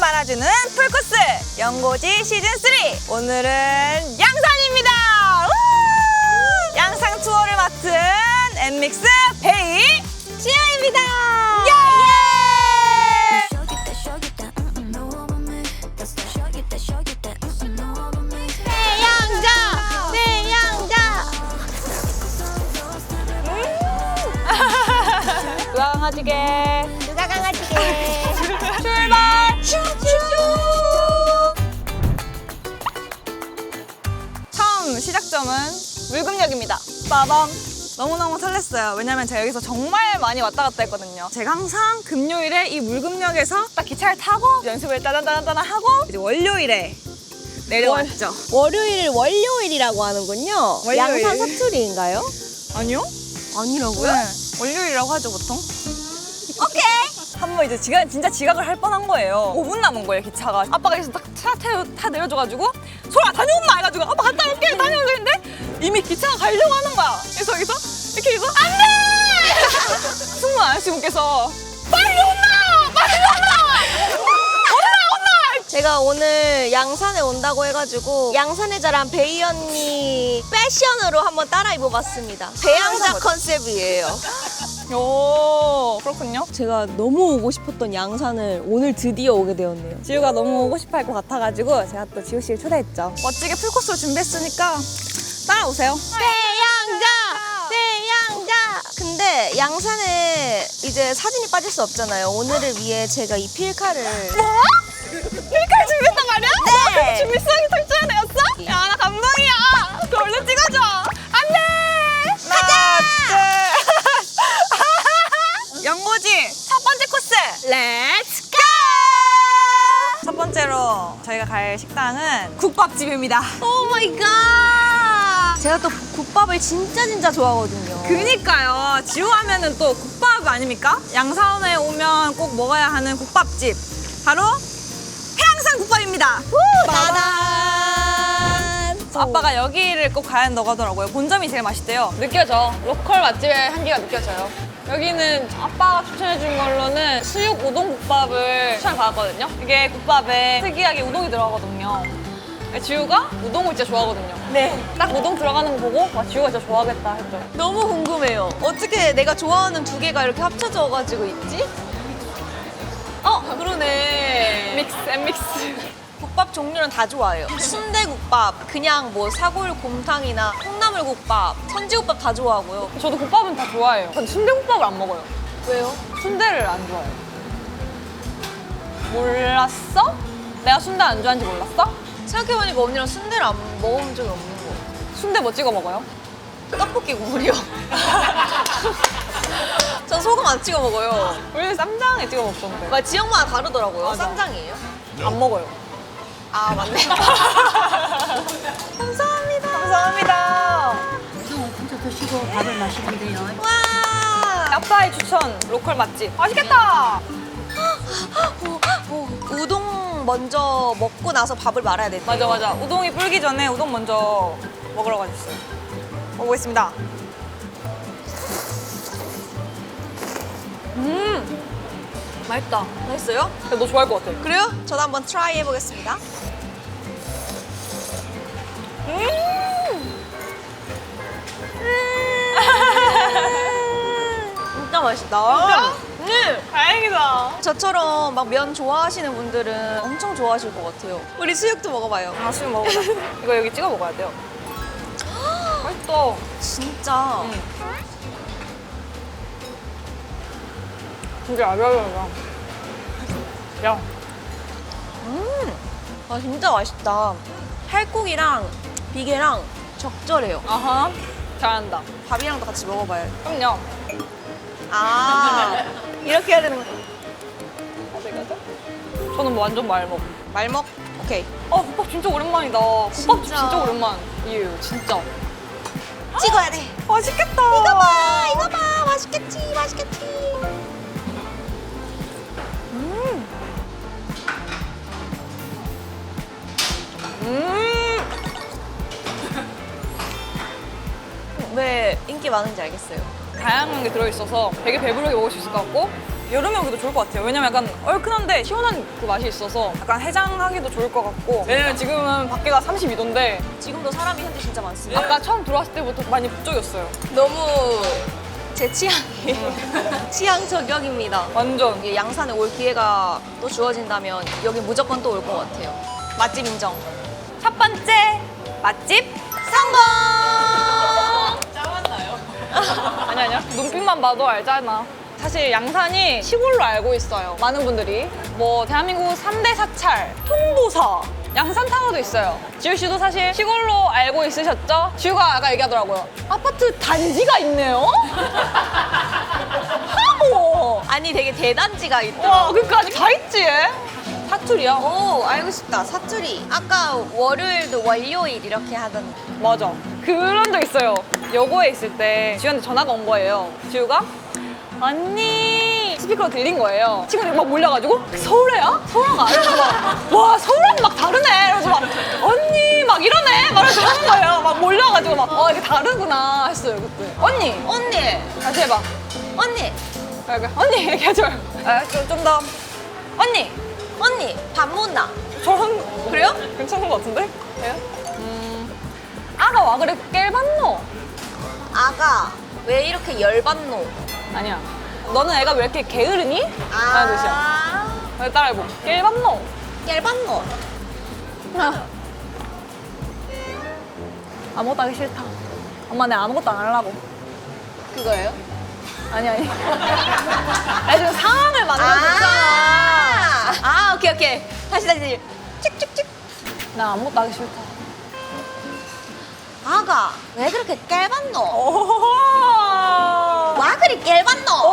말아주는 풀코스 연고지 시즌 3 오늘은 양산입니다. 우! 양상 투어를 맡은 엠믹스 베이 시아입니다. 예! Mm, mm, mm, mm, 누가 강아지게 누가 강아지게? 물금역입니다 빠밤 너무너무 설렜어요 왜냐면 제가 여기서 정말 많이 왔다 갔다 했거든요 제가 항상 금요일에 이 물금역에서 딱 기차를 타고 연습을 따단따단따단 하고 이제 월요일에 내려왔죠 월요일 월요일이라고 하는군요. 월요일. 양산 사투리인가요? 아니요 아니라고요? 네, 월요일이라고 하죠 보통. 오케이. 한번 이제 지각, 진짜 지각을 할 뻔한 거예요. 5분 남은 거예요 기차가. 아빠가 여기서 딱차 타 내려줘가지고 소라 다녀온나 해가지고 아빠 갔다 올게 다녀오고 있는데 이미 기차가 가려고 하는 거야. 그래서 여기서 이렇게 해서 안 돼. 승무 아저씨분께서 빨리 온나 빨리 온나 제가 오늘 양산에 온다고 해가지고 양산의 자랑 베이 언니 패션으로 한번 따라 입어봤습니다. 배양자 컨셉이에요. 오 그렇군요. 제가 너무 오고 싶었던 양산을 오늘 드디어 오게 되었네요. 지우가 너무 오고 싶어 할 것 같아가지고 제가 또 지우 씨를 초대했죠. 멋지게 풀코스로 준비했으니까 따라오세요. 배양자! 배양자! 근데 양산에 이제 사진이 빠질 수 없잖아요. 오늘을 위해 제가 이 필카를 뭐? 필칼 준비했단 말이야? 네. 준비성이 탁월한 애였어? 야, 나 감동이야. 저 얼른 찍어줘. 안 돼. 가자. 연고지 첫 번째 코스. 렛츠 고! 첫 번째로 저희가 갈 식당은 국밥집입니다. 오 마이 갓! 제가 또 국밥을 진짜 진짜 좋아하거든요. 그니까요. 지우하면은 또 국밥 아닙니까? 양사원에 오면 꼭 먹어야 하는 국밥집. 바로 해양산 국밥입니다. 따단! 아빠가 여기를 꼭 가야 한다고 하더라고요. 본점이 제일 맛있대요. 느껴져. 로컬 맛집의 한기가 느껴져요. 여기는 아빠가 추천해준 걸로는 수육 우동 국밥을 추천을 받았거든요. 이게 국밥에 특이하게 우동이 들어가거든요. 지우가 우동을 진짜 좋아하거든요. 네. 딱 우동 들어가는 거 보고 와 지우가 진짜 좋아하겠다 했죠. 너무 궁금해요. 어떻게 내가 좋아하는 두 개가 이렇게 합쳐져가지고 있지? 어, 그러네. 믹스 앤 믹스. 국밥 종류는 다 좋아해요. 순대국밥, 그냥 뭐 사골 곰탕이나 콩나물국밥, 선지국밥 다 좋아하고요. 저도 국밥은 다 좋아해요. 근데 순대국밥을 안 먹어요. 왜요? 순대를 안 좋아해요. 몰랐어? 내가 순대 안 좋아하는지 몰랐어? 생각해보니까 언니랑 순대를 안 먹어본 적이 없는 거 같아요. 순대 뭐 찍어 먹어요? 떡볶이 국물이요. 전 소금 안 찍어 먹어요. 우리는 쌈장에 찍어 먹던데. 막 지역마다 다르더라고요. 맞아. 쌈장이에요? 안 먹어요. 아, 맞네. 감사합니다. 감사합니다. 혼자 드시고 밥을 마시면 돼요. 와! 아빠의 추천 로컬 맛집. 맛있겠다. 오, 우동 먼저 먹고 나서 밥을 말아야 돼. 맞아 맞아. 우동이 불기 전에 우동 먼저 먹으러 가셨어요. 먹어보겠습니다. 음, 맛있다. 맛있어요? 야, 너 좋아할 것 같아. 그래요? 저도 한번 트라이 해보겠습니다. 진짜 맛있다. 네. 다행이다. 저처럼 막 면 좋아하시는 분들은 엄청 좋아하실 것 같아요. 우리 수육도 먹어봐요. 아, 수육 먹어보자. 이거 여기 찍어 먹어야 돼요. 맛있다. 진짜. 응. 진짜 아려아려. 야, 아 진짜 맛있다. 살코기랑 비계랑 적절해요. 아하. 잘한다. 밥이랑도 같이 먹어봐요. 그럼요. 아 이렇게 해야 되는 거. 어디 가자? 저는 뭐 완전 말먹. 말먹? 오케이. 어, 국밥 진짜 오랜만이다. 국밥 진짜. 진짜, 오랜만이에요, 진짜. 찍어야 돼. 맛있겠다. 이거 봐, 이거 봐, 맛있겠지, 맛있겠지. 음. 왜 인기 많은지 알겠어요. 다양한 게 들어있어서 되게 배부르게 먹을 수 있을 것 같고 여름에 오기도 좋을 것 같아요. 왜냐면 약간 얼큰한데 시원한 그 맛이 있어서 약간 해장하기도 좋을 것 같고. 왜냐면 지금은 밖에가 32도인데 지금도 사람이 현재 진짜 많습니다. 아까 처음 들어왔을 때부터 많이 북적였어요. 너무 제 취향이 취향 저격입니다. 완전. 이게 양산에 올 기회가 또 주어진다면 여기 무조건 또 올 것 같아요. 맛집 인정. 첫 번째 맛집 성공! 아니 아니야 눈빛만 봐도 알잖아 사실 양산이 시골로 알고 있어요 많은 분들이 뭐 대한민국 3대 사찰 통도사 양산타워도 있어요 지우 씨도 사실 시골로 알고 있으셨죠? 지우가 아까 얘기하더라고요 아파트 단지가 있네요? 하모 아니 되게 대단지가 와 있더라고. 그까지 다 있지 사투리야 오 알고 싶다 사투리. 아까 월요일도 월요일 이렇게 하던. 맞아. 그런 적 있어요. 여고에 있을 때 지우한테 전화가 온 거예요. 지우가 언니 스피커로 들린 거예요. 친구들이 막 몰려가지고 서울에야? 서울가 이러면서 막, 와 서울은 막 다르네. 이러면서 막 언니 막 이러네. 말해서 하는 거예요. 막 몰려가지고 막 어, 이게 다르구나 했어요 그때. 언니 언니 다시 해봐. 언니 이렇게 언니 이렇게 하지 말고 아, 좀더 언니 언니 밥 못나? 저런 그래요? 괜찮은 것 같은데? 그래요? 음 아가 와 그래 깰 봤노? 아가 왜 이렇게 열받노? 아니야. 너는 애가 왜 이렇게 게으르니? 라는 뜻이야. 아 빨리 따라해보. 깰봤노? 열받노. 아. 아무것도 하기 싫다. 엄마 내 아무것도 안 하려고. 그거예요? 아니 아니. 나 지금 상황을 만들어줬잖아. 아, 아 오케이 오케이 다시 다시 찍찍찍 나 아무것도 하기 싫다. 아가 왜 그렇게 깰받노? 오. 와 그리 깰받노? 오.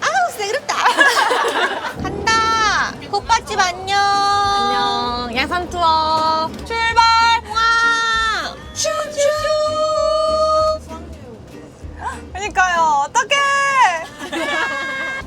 아우 세그럽다 간다 국밥집 안녕 안녕. 양산 투어 출발. 와 슈슈 그러니까요. 어떡해.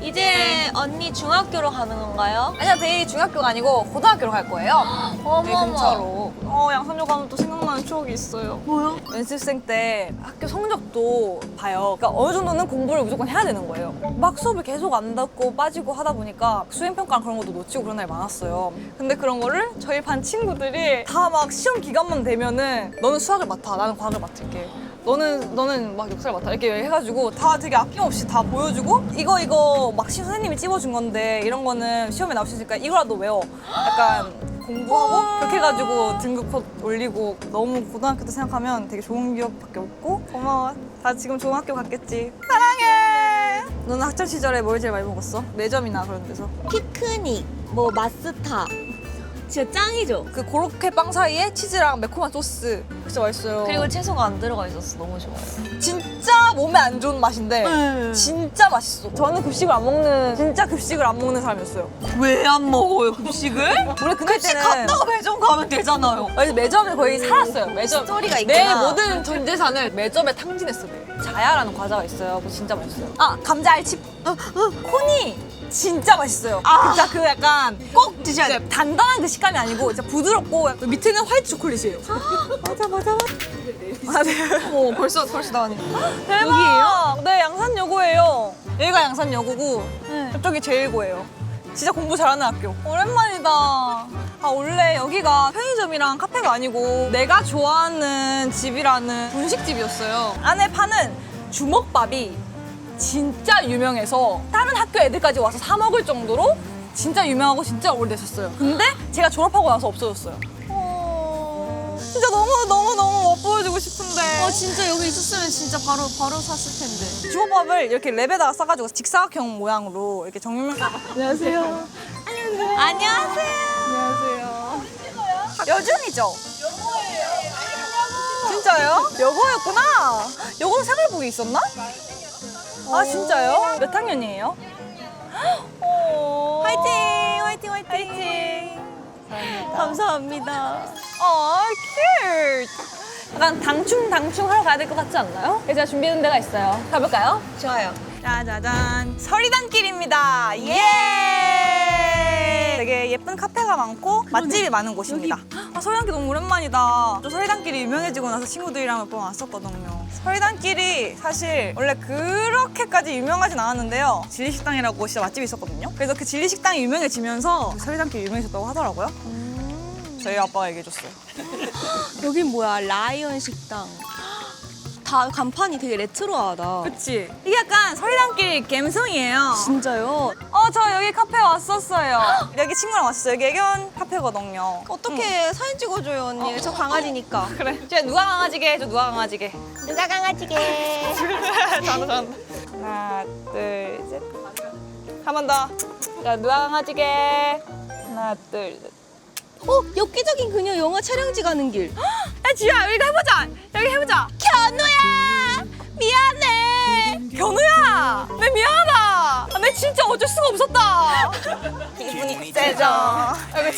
이제 언니 중학교로 가는 건가요? 아니야, 베이 중학교가 아니고 고등학교로 갈 거예요. 여기 어머머. 근처로. 어, 양산역 가면 또 생각나는 추억이 있어요. 뭐요? 연습생 때 학교 성적도 봐요. 그러니까 어느 정도는 공부를 무조건 해야 되는 거예요. 막 수업을 계속 안 듣고 빠지고 하다 보니까 수행평가 그런 것도 놓치고 그런 날이 많았어요. 근데 그런 거를 저희 반 친구들이 다 막 시험 기간만 되면은 너는 수학을 맡아, 나는 과학을 맡을게. 너는 너는 막 역사를 맡아 이렇게 해가지고 다 되게 아낌없이 다 보여주고 이거 이거 막 시- 선생님이 찝어준 건데 이런 거는 시험에 있으니까 이거라도 외워 약간 공부하고 그렇게 해가지고 등급컷 올리고 너무 고등학교 때 생각하면 되게 좋은 기억밖에 없고 고마워. 다 지금 좋은 학교 갔겠지. 사랑해! 너는 학창 시절에 뭘 제일 많이 먹었어? 매점이나 그런 데서? 피크닉 뭐 마스타 진짜 짱이죠? 그 고로케 빵 사이에 치즈랑 매콤한 소스 진짜 맛있어요 그리고 채소가 안 들어가 있어서 너무 좋아요 진짜 몸에 안 좋은 맛인데 진짜 맛있어 저는 급식을 안 먹는 진짜 급식을 안 먹는 사람이었어요 왜 안 먹어요 급식을? 원래 그날 때는 매점 가면 되잖아요 아니, 매점에 거의 살았어요. 매점. 스토리가 내 있구나. 모든 전 재산을 매점에 탕진했어. 내. 자야라는 과자가 있어요. 그거 진짜 맛있어요. 아 감자 알칩. 어, 어, 코니 진짜 맛있어요. 진짜 그 약간 꼭 드셔야 돼요. 단단한 그 식감이 아니고 진짜 부드럽고 약간 밑에는 화이트 초콜릿이에요. 맞아 맞아 맞아. 맞아요. 어 벌써 벌써 나왔네 대박. 여기예요? 네 양산여고예요. 여기가 양산여고고 저쪽이 제일고예요. 진짜 공부 잘하는 학교. 오랜만이다. 아 원래 여기가 편의점이랑 카페가 아니고 내가 좋아하는 집이라는 분식집이었어요. 안에 파는 주먹밥이 진짜 유명해서 다른 학교 애들까지 와서 사 먹을 정도로 진짜 유명하고 진짜 오래됐었어요. 근데 제가 졸업하고 나서 없어졌어요. 어, 진짜 너무 너무 너무 못 보여주고 싶은데. 어 진짜 여기 있었으면 진짜 바로 바로 샀을 텐데 주먹밥을 이렇게 랩에다가 싸가지고 직사각형 모양으로 이렇게 정면 안녕하세요. 안녕하세요 안녕하세요. 여준이죠? 진짜요? 여고였구나. 여고는 생활복이 있었나? 아 진짜요? 몇 학년이에요? 어... 화이팅 화이팅 화이팅 화이팅. 감사합니다 아, 큐트. 약간 당충 당충 하러 가야 될 것 같지 않나요? 제가 준비해둔 데가 있어요. 가볼까요? 좋아요 짜자잔 서리단길입니다 예 되게 예쁜 카페가 많고 맛집이 많은 곳입니다 아 서리단길 너무 오랜만이다 저 서리단길이 유명해지고 나서 친구들이랑 몇 번 왔었거든요 서리단길이 사실 원래 그렇게까지 유명하진 않았는데요. 진리식당이라고 진짜 맛집이 있었거든요. 그래서 그 진리식당이 유명해지면서 그 서리단길이 유명해졌다고 하더라고요. 저희 아빠가 얘기해줬어요. 여긴 뭐야? 라이언 식당. 다 간판이 되게 레트로하다. 그치? 이게 약간 서리단길 갬성이에요. 진짜요? 어, 저 여기 카페 왔었어요. 여기 친구랑 왔었어요. 여기 애견 카페거든요. 어떻게 사진 찍어줘요 언니? 저 강아지니까. 그래. 제가 누가 강아지게 해줘, 누가 강아지게. 누가 강아지게? 잘한다, 잘한다. 하나, 둘, 셋. 한 번 더. 자, 누가 강아지게. 하나, 둘, 셋. 어 엽기적인 그녀 영화 촬영지 가는 길. 야, 지우야, 여기 해보자. 여기 해보자. 견우야 미안해. 견우야! 내 미안하다! 아, 내 진짜 어쩔 수가 없었다! 기분이 세죠? 여기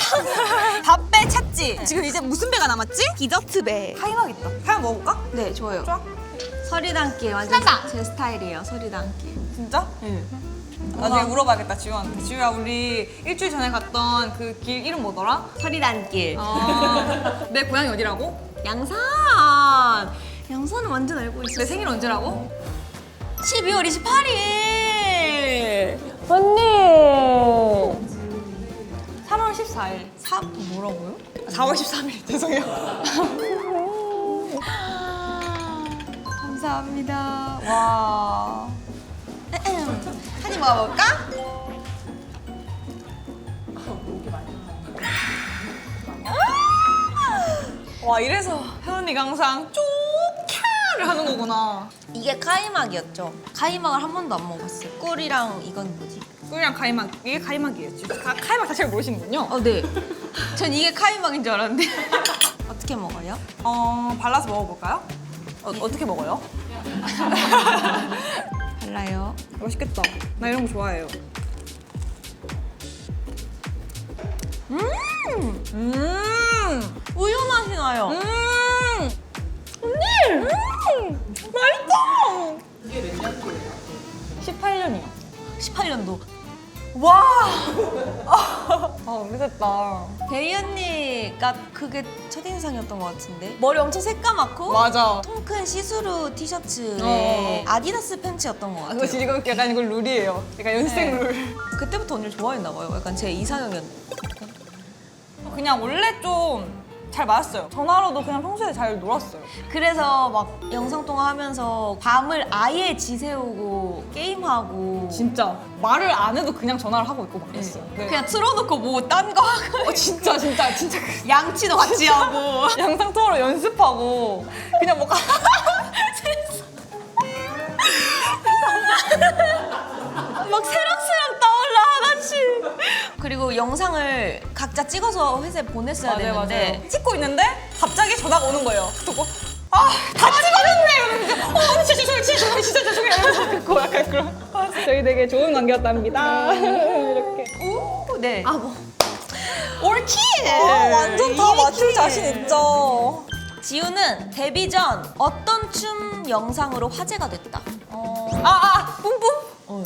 밥배 찾지? 지금 이제 무슨 배가 남았지? 디저트 배. 카이막 있다. 카이막 먹어볼까? 네 좋아요. 좋아. 서리단길 완전. 제 스타일이에요. 서리단길. 진짜? 네. 나중에 물어봐야겠다, 지우한테. 지우야, 우리 일주일 전에 갔던 그 길 이름 뭐더라? 서리단길. 아, 내 고향이 어디라고? 양산. 양산은 완전 알고 있어. 내 생일 언제라고? 12월 28일. 언니! 3월 14일. 3 뭐라고요? 4월 13일. 죄송해요. 감사합니다. 와. 한입 먹어볼까? 와, 이래서 혜원이가 항상 쪼캬를 하는 거구나. 이게 카이막이었죠. 카이막을 한 번도 안 먹었어요. 꿀이랑 이건 뭐지? 꿀이랑 가이막, 이게 가이막이에요. 가, 가이막 자체를 모르시는군요. 어, 네. 전 이게 카이막인 줄 알았는데. 어떻게 먹어요? 어, 발라서 먹어볼까요? 어, 어떻게 먹어요? 달라요. 맛있겠다. 나 이런 거 좋아해요. 음! 음! 우유 맛이 나요. 음! 언니! 음! 맛있다! 이게 몇 년도예요? 18년이요. 18년도. 와! 아, 미쳤다. 베이 언니가 그게 첫인상이었던 것 같은데. 머리 엄청 새까맣고. 맞아. 통 큰 시스루 티셔츠에 어. 아디다스 팬츠였던 것 아, 같아요. 그거 지금 약간 이거 룰이에요. 약간 연생 룰. 그때부터 언니를 좋아했나 봐요. 약간 제 이상형이었. 그냥 원래 좀 잘 맞았어요. 전화로도 그냥 평소에 잘 놀았어요. 그래서 막 영상 통화하면서 밤을 아예 지새우고 게임하고 진짜 말을 안 해도 그냥 전화를 하고 있고 막 그랬어요. 네. 그냥 틀어놓고 뭐 딴 거 하고 어, 진짜 진짜 진짜 그 양치도 같이 하고 영상 통화로 연습하고 그냥 뭐 막 새록새록 떠올라 하나씩 그리고 영상을 각자 찍어서 회사에 보냈어야 되는데 찍고 있는데 갑자기 전화가 오는 거예요. 듣고 아다 찍었는데 이러면서 어 언니 진짜 죄송해요 진짜 죄송해요 진짜 죄송해요 이러면서 듣고 약간 그런 아, 저희 되게 좋은 관계였답니다. 이렇게 오, 네. 아 뭐. 올킬! 아, 완전 다 맞출 자신 있죠. 지우는 데뷔 전 어떤 춤 영상으로 화제가 됐다. 아, 아, 뿜뿜. 어.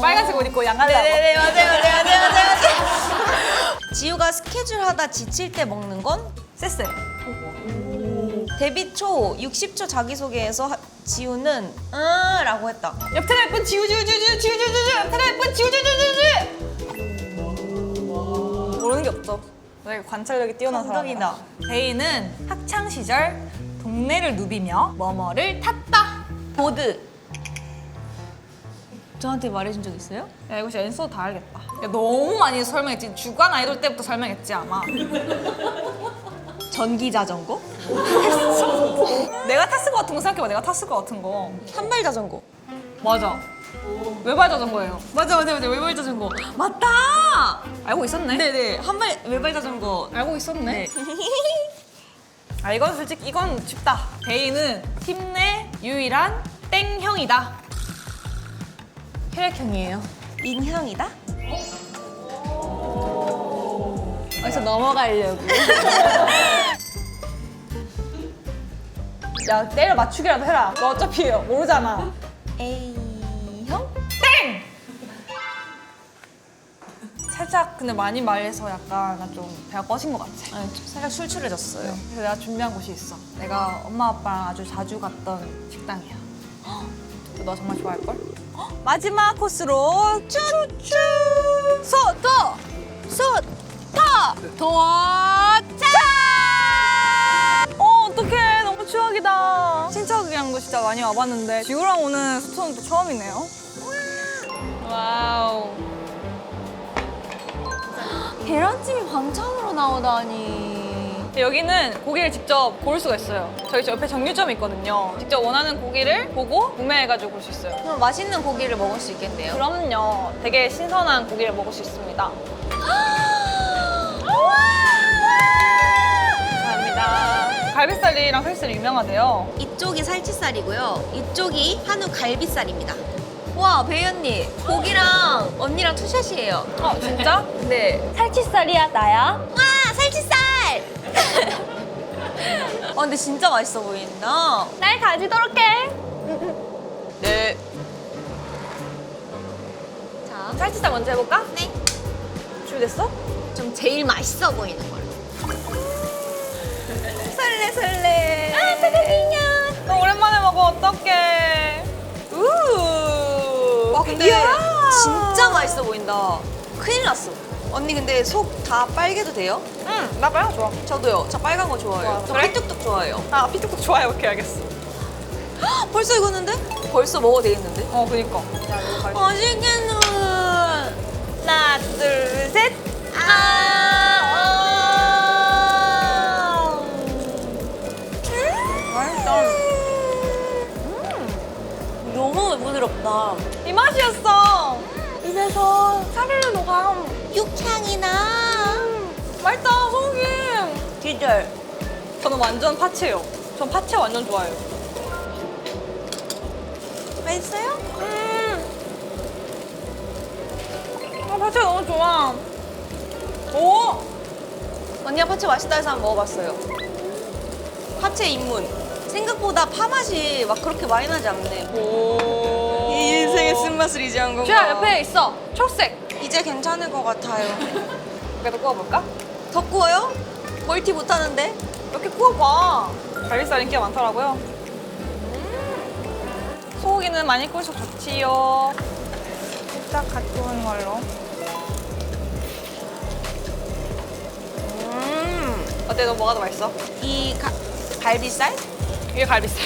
빨간색 옷 입고 하고. 네네네 맞아요 맞아요 맞아요 맞아요 맞아요. 지우가 스케줄 하다 지칠 때 먹는 건 쎄쎄. 데뷔 초 60초 자기소개에서 하- 지우는 응 라고 했다. 옆에 예쁜 지우지우지우지우 지우지우지우 옆에 예쁜 지우지우지우지우 모르는 게 없죠. 되게 관찰력이 뛰어난. 사람이다. 베이는 학창 시절 동네를 누비며 뭐뭐를 탔다. 보드. 저한테 말해준 적 있어요? 야 이거 진짜 엔서 다 알겠다. 야, 너무 많이 설명했지. 주간 아이돌 때부터 설명했지 아마. 전기 자전거? 내가 탔을 것 같은 거 생각해봐. 내가 탔을 것 같은 거. 한발 자전거. 맞아. 외발 자전거예요. 맞아 맞아 맞아 외발 자전거. 맞다. 알고 있었네. 네네 한발 외발 자전거. 알고 있었네. 아 이건 솔직히 이건 쉽다. 베이는 팀 내 유일한 땡형이다. 혈액형이에요. 인형이다. 어디서 넘어가려고. 야 때려 맞추기라도 해라. 너 어차피 모르잖아. A형? 땡! 살 살짝 근데 많이 말해서 약간 나 좀 배가 꺼진 것 같아. 아니, 좀 살짝 출출해졌어요. 그래서 내가 준비한 곳이 있어. 내가 엄마 아빠랑 아주 자주 갔던 식당이야. 너 정말 좋아할걸? 마지막 코스로 추추 소도 소다 도착! 어 어떡해 너무 추억이다. 친척이랑도 진짜 많이 와봤는데 지구랑 오는 소토는 또 처음이네요. 와우. 계란찜이 반찬으로 나오다니. 여기는 고기를 직접 고를 수가 있어요. 저희 저 옆에 정류점이 있거든요. 직접 원하는 고기를 보고 구매해가지고 볼수 있어요. 그럼 맛있는 고기를 먹을 수 있겠네요. 그럼요. 되게 신선한 고기를 먹을 수 있습니다. 감사합니다. 갈비살이랑 살살이 유명하대요. 이쪽이 살치살이고요. 이쪽이 한우 갈비살입니다. 와, 배현님. 고기랑 언니랑 투샷이에요. 어, 진짜? 네. 살치살이야, 나야? 와, 어, 근데 진짜 맛있어 보인다. 날 가지도록 해. 네. 자, 살치살 먼저 해볼까? 네. 준비됐어? 좀 제일 맛있어 보이는 걸로. 설레, 설레. 아, 태국인형. 너 오랜만에 먹어, 어떡해. 우. 와, 근데 진짜 맛있어 보인다. 큰일 났어. 언니 근데 속 다 빨개도 돼요? 응, 나 빨간 거 좋아. 저도요. 저 빨간 거 좋아해요. 좋아. 저 그래? 피뚝뚝 좋아해요. 아, 피뚝뚝 좋아해. 오케이, 알겠어. 벌써 익었는데? 벌써 먹어도 되겠는데? 어, 그니까. 야, 이거 갈비. 맛있겠는. 하나, 둘, 셋. 아, 맛있다. 너무 부드럽다. 이 맛이었어. 입에서 사르르 녹아. 육향이 나. 맛있다, 소고기. 기절. 저는 완전 파채요. 전 파채 완전 좋아해요. 맛있어요? 음. 아, 파채 너무 좋아. 오! 언니가 파채 맛있다 해서 한번 먹어봤어요. 파채 입문. 생각보다 파 맛이 막 그렇게 많이 나지 않네. 오. 이 인생의 쓴맛을 이제 한 건가? 주야, 옆에 있어. 초록색. 이제 괜찮을 것 같아요. 그래도 구워볼까? 더 구워요? 멀티 못하는데? 이렇게 구워봐. 갈비살 인기가 많더라고요. 소고기는 많이 구우셔도 좋지요. 살짝 갓 구운 걸로. 음. 어때? 너 뭐가 더 맛있어? 이 가, 갈비살? 이게 갈비살.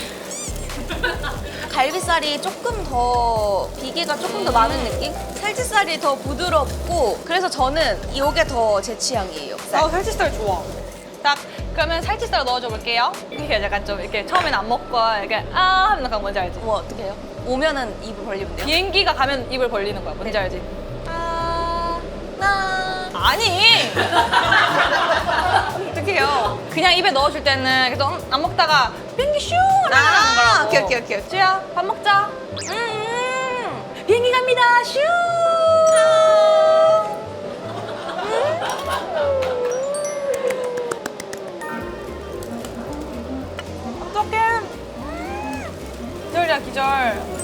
갈비살이 조금 더 비계가 조금 더 많은 느낌? 살치살이 더 부드럽고 그래서 저는 이게 더 제 취향이에요. 아, 살치살 좋아. 딱 그러면 살치살 넣어줘 볼게요. 이게 약간 좀 이렇게 처음에는 안 먹고 이렇게 아 하면 약간 뭔지 알지? 뭐 어떻게 해요? 오면은 입을 벌리면 돼요? 비행기가 가면 입을 벌리는 거야. 뭔지 알지? 아, 나. 아니! 어떻게 해요? 그냥 입에 넣어줄 때는 그래서 음, 안 먹다가 비행기 슝! 하는 아, 거라고. 오케이, 오케이, 오케이. 주야, 밥 먹자. 음, 비행기 갑니다. 슝! 어떡해. 기절이야, 기절.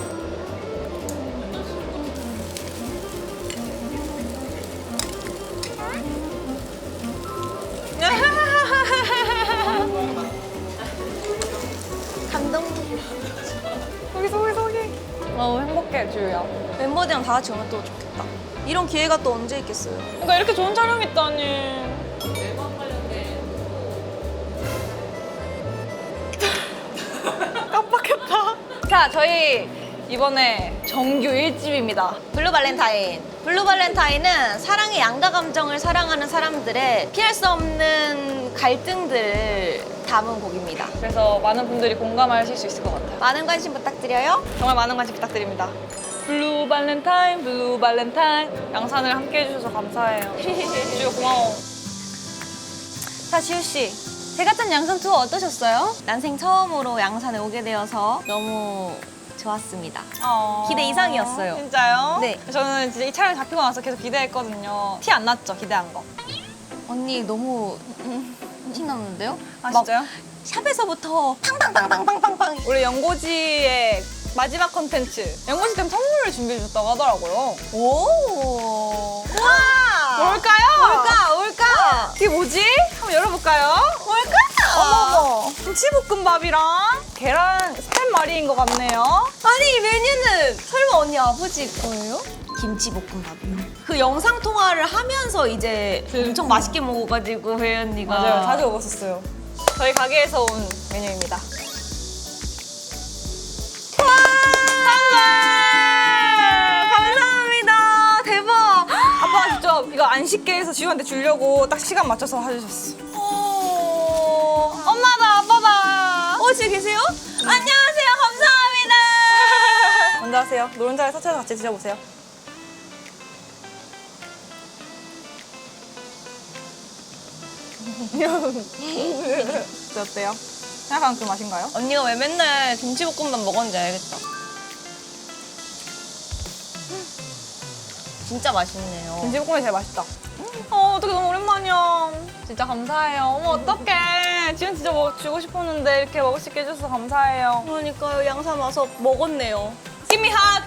행복해, 주야. 멤버들이랑 다 같이 오면 또 좋겠다. 이런 기회가 또 언제 있겠어요? 그러니까 이렇게 좋은 촬영 있다니. 깜빡했다. 자, 저희 이번에 정규 1집입니다. 블루 발렌타인. 블루 발렌타인은 사랑의 양가 감정을 사랑하는 사람들의 피할 수 없는 갈등들을 담은 곡입니다. 그래서 많은 분들이 공감하실 수 있을 것 같아요. 많은 관심 부탁드려요. 정말 많은 관심 부탁드립니다. 블루 발렌타인, 블루 발렌타인. 양산을 함께 해주셔서 감사해요. 주가 고마워. 자, 지우씨. 제가 짠 양산 투어 어떠셨어요? 난생 처음으로 양산에 오게 되어서 너무 좋았습니다. 어... 기대 이상이었어요. 진짜요? 네. 저는 진짜 이 촬영 잡히고 나서 계속 기대했거든요. 티 안 났죠, 기대한 거. 언니 너무 티 났는데요? 아, 막 진짜요? 샵에서부터 팡팡팡팡팡팡팡 우리 연고지의 마지막 컨텐츠. 연고지 때문에 선물을 준비해 주셨다고 하더라고요. 오. 와. 뭘까요? 뭘까? 뭘까? 이게 뭐지? 한번 열어볼까요? 뭘까? 어머머 김치볶음밥이랑 계란 스팸 마리인 것 같네요 아니 이 메뉴는 설마 언니 아버지 거예요? 김치볶음밥이요. 그 영상 통화를 하면서 이제 엄청 맛있게 먹어가지고 혜연이가 맞아요 자주 먹었었어요 저희 가게에서 온 메뉴입니다 감사합니다. 대박. 아빠가 직접 이거 안 식게 해서 지우한테 주려고 딱 시간 맞춰서 해주셨어 엄마다 아빠다 어 지금 계세요? 안녕하세요. 감사합니다. 먼저 하세요 노른자를 사쳐서 같이 드셔보세요 어때요? 생각한 그 맛인가요? 언니가 왜 맨날 김치볶음밥 먹었는지 알겠다. 진짜 맛있네요. 김치볶음이 제일 맛있다. 어, 어떻게 너무 오랜만이야. 진짜 감사해요. 어머, 어떡해. 지금 진짜 뭐 주고 싶었는데 이렇게 먹을 수 있게 해줘서 감사해요. 그러니까요. 양산 와서 먹었네요. Give me hug!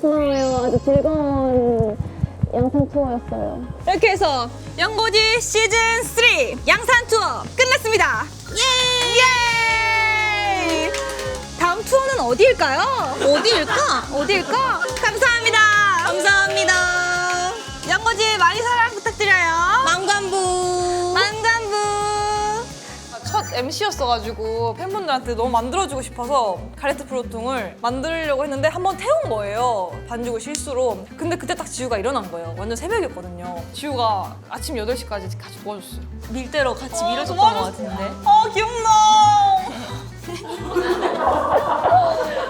고마워요. 아주 즐거운 영상 투어였어요. 이렇게 해서 양고지 시즌 3 양산 투어 끝났습니다. 예! 예! 다음 투어는 어디일까요? 어디일까? 어디일까? 감사합니다. 감사합니다. 양고지 많이 사랑 부탁 MC였어가지고 팬분들한테 너무 만들어주고 싶어서 가레트 프로통을 만들려고 했는데 한 번 태운 거예요. 반죽을 실수로. 근데 그때 딱 지우가 일어난 거예요. 완전 새벽이었거든요. 지우가 아침 8시까지 같이 도와줬어요. 밀대로 같이 어, 밀어줬던 도와줬- 것 같은데. 어 기억나